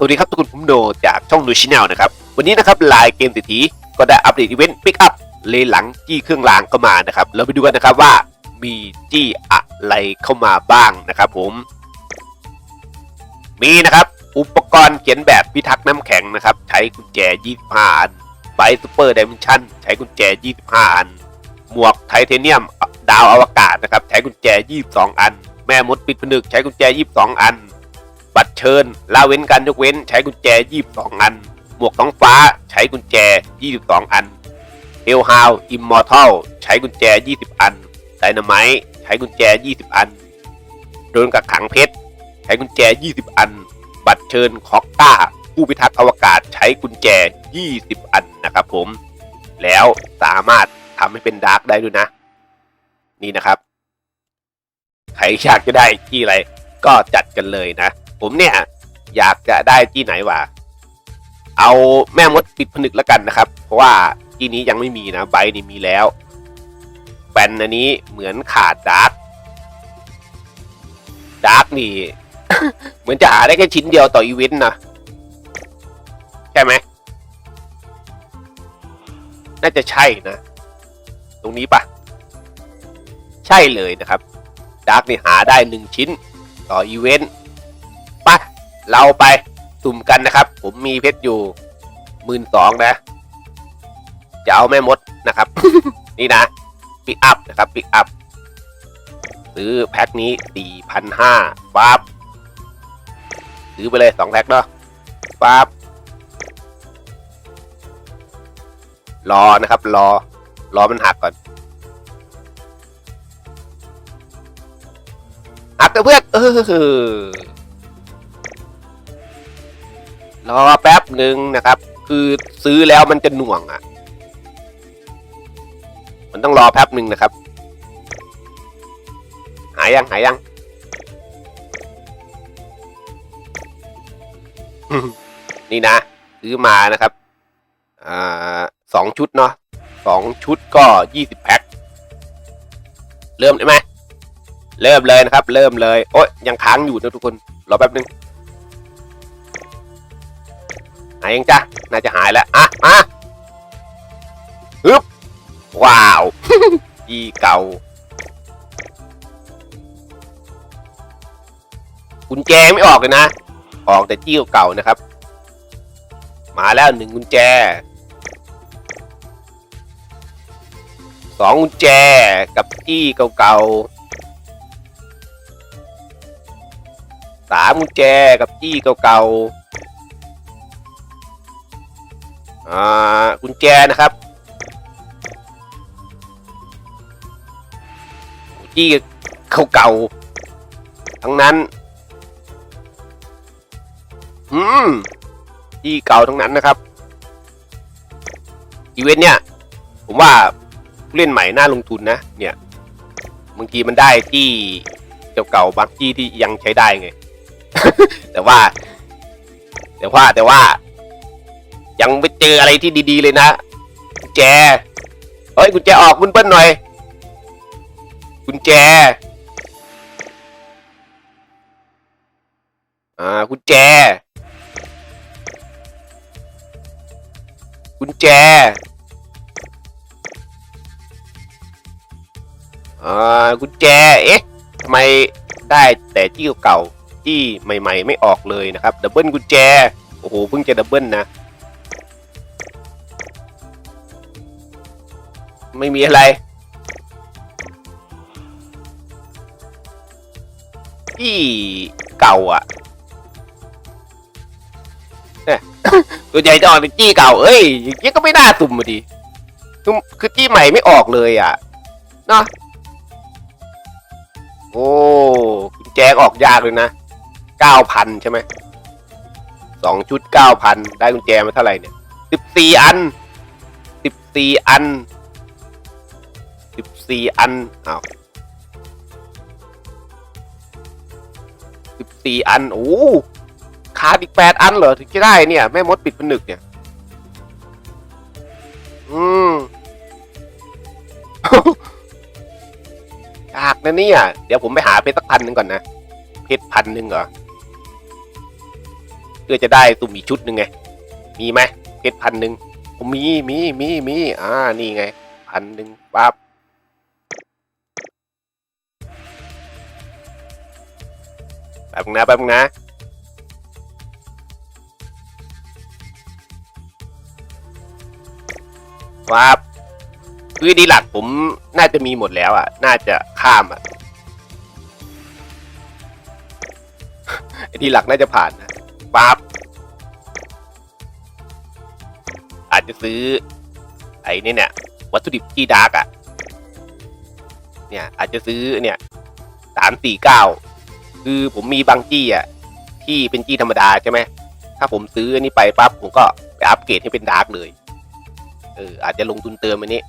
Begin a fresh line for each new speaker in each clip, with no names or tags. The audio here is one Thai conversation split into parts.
สวัสดีครับทุกคนผมโดจากช่องดูชิแนลนะครับ วันนี้นะครับลายเกมเศรษฐีก็ได้อัปเดตอีเวนต์ปิกอัพเลหลังจี้เครื่องรางเข้ามานะครับ เราไปดูกันนะครับว่ามีจี้อะไรเข้ามาบ้างนะครับผม มีนะครับ อุปกรณ์เขียนแบบพิทักษ์น้ำแข็งนะครับ ใช้กุญแจ 25 อันไบซูเปอร์ดิเมนชั่นใช้กุญแจ 25 อัน หมวกไทเทเนียมดาวอวกาศนะครับ ใช้กุญแจ 22 อัน แม่มดปิดผนึกใช้กุญแจ 22 อัน บัตรเชิญละเว้นการยกเว้นใช้กุญแจ 22 อัน หมวกท้องฟ้าใช้กุญแจ 22 อันเฮลฮาวอิมมอร์ทัลใช้กุญแจ 20 อันไดนาไมต์ใช้กุญแจ 20 อัน โดนกักขังเพชรใช้กุญแจ 20 อัน บัตรเชิญคอกต้าผู้พิทักษ์อวกาศใช้กุญแจ 20 อันนะครับผม แล้วสามารถทำให้เป็นดาร์กได้ด้วยนะ นี่นะครับ ใครอยากจะได้ที่อะไรก็จัดกันเลยนะ ผมเนี่ย อยากจะได้ที่ไหนวะเอาแม่มดปิดผนึกแล้วกันนะครับ เพราะว่าที่นี้ยังไม่มีนะใบนี่มีแล้วแฟนอันนี้เหมือนขาดดาร์กดาร์กนี่ เหมือนจะหาได้แค่ชิ้นเดียวต่ออีเวนต์นะใช่ไหมน่าจะใช่นะ ตรงนี้ปะใช่เลยนะครับดาร์กนี่หาได้หนึ่งชิ้นต่ออีเวนต์ เราไปสุ่มกันนะครับ ผมมีเพชรอยู่หมื่นสองนะ จะเอาแม่มดนะครับ นี่นะปิกอัพนะครับปิกอัพซื้อแพ็คนี้สี่พันห้าฟับซื้อไปเลยสองแพ็คเนาะฟับรอนะครับ รอ รอมันหักก่อนหักแต่เพื่อนเออ รอแป๊บหนึ่งนะครับ คือซื้อแล้วมันจะหน่วงอะ มันต้องรอแป๊บหนึ่งนะครับ หายยังหายยังนี่นะ ซื้อมานะครับอ่าสองชุดเนาะสองชุดก็ยี่สิบแพ็คเริ่มได้ไหมเริ่มเลยนะครับ เริ่มเลย โอ๊ยยังค้างอยู่นะทุกคน รอแป๊บนึงายยังจ้ะน่าจะหายแล้วอะมาฮึบว้าวจีเก่ากุญแจไม่ออกเลยนะ ออกแต่จี้เก่าๆนะครับ มาแล้วหนึ่งกุญแจสองกุญแจกับจี้เก่าๆสามกุญแจกับจี้เก่าๆ อ่ากุญแจนะครับจี้เก่าๆทั้งนั้น อืมจี้เก่าทั้งนั้นนะครับ อีเวนต์เนี่ย ผมว่าผู้เล่นใหม่น่าลงทุนนะ เนี่ย บางทีมันได้ที่เก่าๆบางที่ที่ยังใช้ได้ไง แต่ว่า แต่ว่าแต่ว่า ยังไม่เจออะไรที่ดีๆเลยนะกุญแจเฮ้ยกุญแจออกคุณเปิ้ลหน่อยกุญแจ อ่ากุญแจกุญแจ อ่ากุญแจ เอ๊ะทำไมได้แต่ที่เก่าที่ใหม่ ๆ ไม่ออกเลยนะครับ ดับเบิลกุญแจ โอ้โห เพิ่งจะดับเบิลนะ ไม่มีอะไรที่เก่าอะเนี่ยตัวใหญ่จะออกเป็นจี้เก่า เอ้ยอย่างนี้ก็ไม่น่าตุ่มมาดีคือคือจี้ใหม่ไม่ออกเลยอะเนาะโอ้กุญแจออกยากเลยนะเก้าพันใช่ไหมสองชุดเก้าพันได้กุญแจมาเท่าไหร่เนี่ยสิบสี่อันสิบสี่อัน สี่อันอ้าวสิบสี่อัน โอ้ขาดอีกแปดอันเหรอ ถึงจะได้เนี่ย แม่มดปิดผนึกเนี่ย อืมยากนะเนี่ย เดี๋ยวผมไปหาเพชรสักพันหนึ่งก่อนนะ เพชรพันหนึ่งเหรอเพื่อจะได้ตุ่มอีกชุดหนึ่งไง มีไหมเพชรพันหนึ่งผมมีมีมีมี อ่า นี่ไง พันหนึ่งปั๊บ ป๊บนึงนะแป๊บนึงนะปั๊บคือดีหลักผมน่าจะมีหมดแล้วอะ น่าจะข้ามอะไอ้ดีหลักน่าจะผ่านนะปั๊บอาจจะซื้อ ไอ้นี่เนี่ย วัตถุดิบที่ดาร์กอะ เนี่ย อาจจะซื้อเนี่ยสามสี่เก้า คือผมมีบางจี้อะที่เป็นจี้ธรรมดาใช่ไหมถ้าผมซื้ออันนี้ไปปั๊บผมก็ไปอัปเกรดให้เป็นดาร์กเลยเอออาจจะลงทุนเติมอันนี้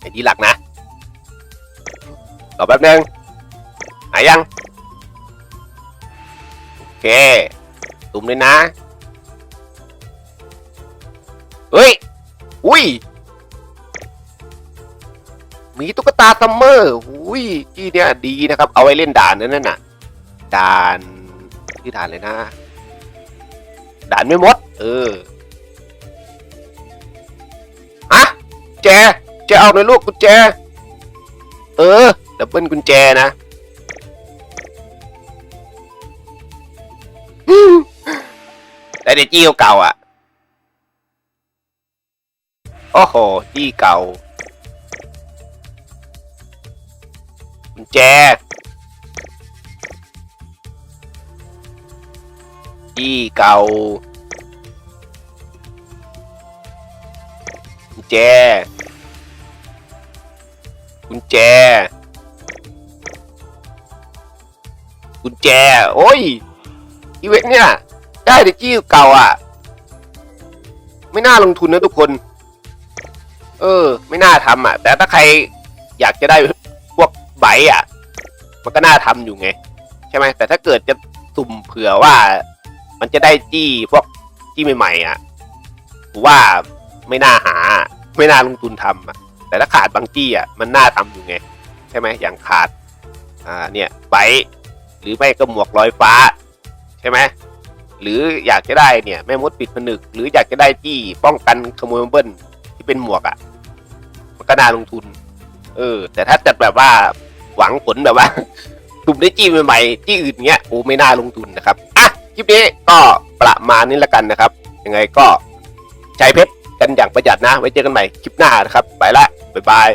ไอ้ที่หลักนะรอแป๊บนึงหายยัง โอเคตุ่มเลยนะ เฮ้ย อุ้ย มีตุ๊กตาซัมเมอร์อุ้ยที่เนี้ยดีนะครับ เอาไว้เล่นด่านนั่นน่ะ ด่านชื่ด่านเลยนะ ด่านไม่มด เออฮะแจ แจเอาหน่อยลูกกุญแจ เออ ดับเบิลกุญแจนะแต่เด็กจี้เก่าอะ โอ้โห จี้เก่า กุญแจจี้เก่ากุญแจกุญแจกุญแจ โอ้ย อีเวนเนี่ย ได้แต่จี้เก่าอะ ไม่น่าลงทุนนะทุกคน เออ ไม่น่าทำอะ แต่ถ้าใครอยากจะได้ ไบต์อะ มันก็น่าทำอยู่ไง ใช่ไหมแต่ถ้าเกิดจะสุ่มเผื่อว่ามันจะได้จี้พวกจี้ใหม่ๆอะผมว่าไม่น่าหา ไม่น่าลงทุนทำอะ แต่ถ้าขาดบางจี้อะมันน่าทำอยู่ไง ใช่ไหมอย่างขาดอ่าเนี่ยไบต์หรือไม่ก็หมวกลอยฟ้า ใช่ไหมหรืออยากจะได้เนี่ยแม่มดปิดผนึก หรืออยากจะได้จี้ป้องกันขโมยเบิ้ลที่เป็นหมวกอะ่ะ มันก็น่าลงทุน เออ แต่ถ้าจัดแบบว่า หวังผลแบบว่าตุ่มได้จี้ใหม่ๆจี้อื่นเงี้ยโอ้ไม่น่าลงทุนนะครับอะคลิปนี้ก็ประมาณนี้ละกันนะครับ ยังไงก็ใช้เพชรกันอย่างประหยัดนะ ไว้เจอกันใหม่คลิปหน้านะครับ ไปละบ๊ายบาย